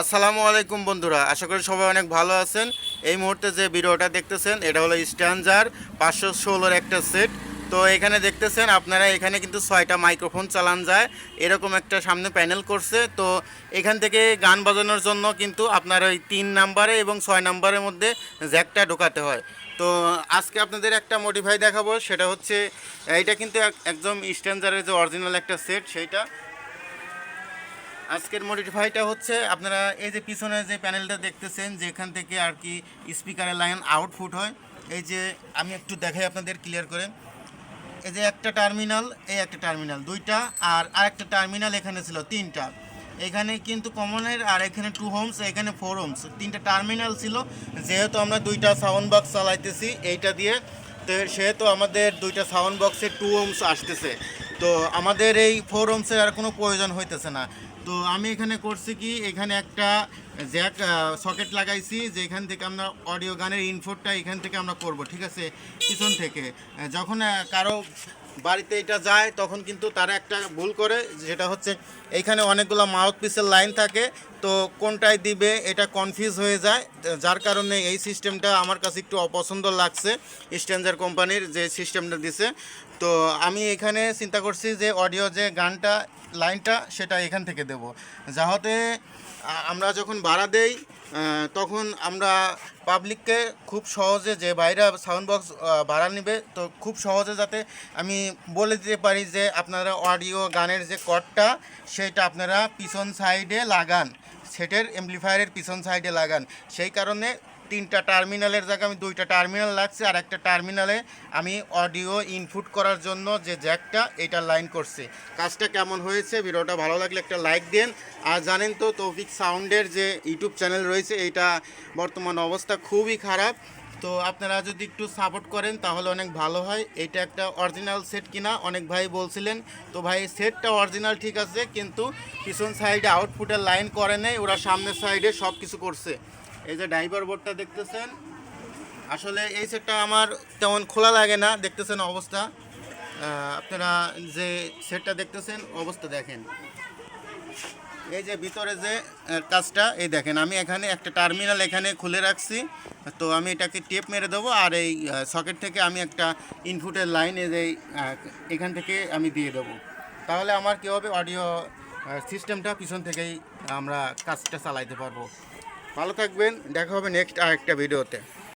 আসসালামু আলাইকুম বন্ধুরা, আশা করি সবাই অনেক ভালো আছেন। এই মুহূর্তে যে ভিডিওটা দেখতেছেন, এটা হলো স্ট্যান্ডার পাঁচশো ষোলোর একটা সেট। তো এখানে দেখতেছেন, আপনারা এখানে কিন্তু ছয়টা মাইক্রোফোন চালান যায়। এরকম একটা সামনে প্যানেল করছে। তো এখান থেকে গান বাজানোর জন্য কিন্তু আপনার ওই তিন নাম্বারে এবং ছয় নাম্বারের মধ্যে জ্যাকটা ঢোকাতে হয়। তো আজকে আপনাদের একটা মডিফাই দেখাবো, সেটা হচ্ছে এটা কিন্তু এক- একদম স্ট্যান্ডারের যে অরিজিনাল একটা সেট, সেইটা আজকের মডিফাইটা হচ্ছে আপনারা এই যে পিছনে যে প্যানেলটা দেখতেছেন, যেখান থেকে আর কি স্পিকারের লাইন আউটপুট হয়, এই যে আমি একটু দেখাই আপনাদের ক্লিয়ার করে। এই যে একটা টার্মিনাল এই একটা টার্মিনাল দুইটা আর আরেকটা টার্মিনাল এখানে ছিল, তিনটা। এখানে কিন্তু কমনের আর এখানে টু হোমস এখানে ফোর হোমস তিনটা টার্মিনাল ছিল, যেহেতু আমরা দুইটা সাউন্ড বক্স চালাইতেছি, এইটা দিয়ে তো সেহেতু আমাদের দুইটা সাউন্ড বক্সে টু হোমস আসতেছে। তো আমাদের এই ফোর হোমসের আর কোনো প্রয়োজন হইতেছে না। তো আমি এখানে করছি কি, এখানে একটা জ্যাক সকেট লাগাইছি, যেখান থেকে আমরা অডিও গানের ইনপুটটা এখান থেকে আমরা করব, ঠিক আছে? পিছন থেকে। যখন কারও বাড়িতে এটা যায়, তখন কিন্তু তারা একটা ভুল করে, যেটা হচ্ছে এইখানে অনেকগুলো মাউথ পিসের লাইন থাকে, তো কোনটায় দিবে এটা কনফিউজ হয়ে যায়। যার কারণে এই সিস্টেমটা আমার কাছে একটু অপছন্দ লাগছে স্ট্যান্ডার কোম্পানির যে সিস্টেমটা দিছে। তো আমি এখানে চিন্তা করছি যে অডিও যে গানটা লাইনটা সেটা এখান থেকে দেব। যাহতে আমরা যখন ভাড়া দেই তখন আমরা পাবলিককে খুব সহজে যে বাইরে সাউন্ড বক্স ভাড়া নেবে, তো খুব সহজে যাতে আমি বলে দিতে পারি যে আপনারা অডিও গানের যে কর্ডটা সেটা আপনারা পিছন সাইডে লাগান। সেটের এমপ্লিফায়ারের পিছন সাইডে লাগান। সেই কারণে তিনটা টার্মিনালের জায়গায় আমি দুইটা টার্মিনাল লাগছে, আর একটা টার্মিনালে আমি অডিও ইনপুট করার জন্য যে জ্যাকটা এটা লাইন করছে। কাজটা কেমন হয়েছে? ভিডিওটা ভালো লাগলে একটা লাইক দেন। আর জানেন তো, তৌফিক সাউন্ডের যে ইউটিউব চ্যানেল রয়েছে এইটা বর্তমান অবস্থা খুবই খারাপ। তো আপনারা যদি একটু সাপোর্ট করেন, তাহলে অনেক ভালো হয়। এটা একটা অরিজিনাল সেট কিনা, অনেক ভাই বলছিলেন, তো ভাই সেটটা অরিজিনাল ঠিক আছে, কিন্তু পিছন সাইডে আউটপুটের লাইন করে নেই, ওরা সামনের সাইডে সব কিছু করছে। এই যে ড্রাইভার বোর্ডটা দেখতেছেন, আসলে এই সেটটা আমার তেমন খোলা লাগে না, দেখতেছেন অবস্থা। আপনারা যে সেটটা দেখতেছেন, অবস্থা দেখেন। এই যে ভিতরে যে কাজটা, এই দেখেন, আমি এখানে একটা টার্মিনাল এখানে খুলে রাখছি। তো আমি এটাকে টেপ মেরে দেবো, আর এই সকেট থেকে আমি একটা ইনপুটের লাইন এই যে এখান থেকে আমি দিয়ে দেবো। তাহলে আমার কী হবে অডিও সিস্টেমটা পিছন থেকেই আমরা কাজটা চালাইতে পারব। ভালো থাকবেন দেখা হবে নেক্সট আরেকটা ভিডিওতে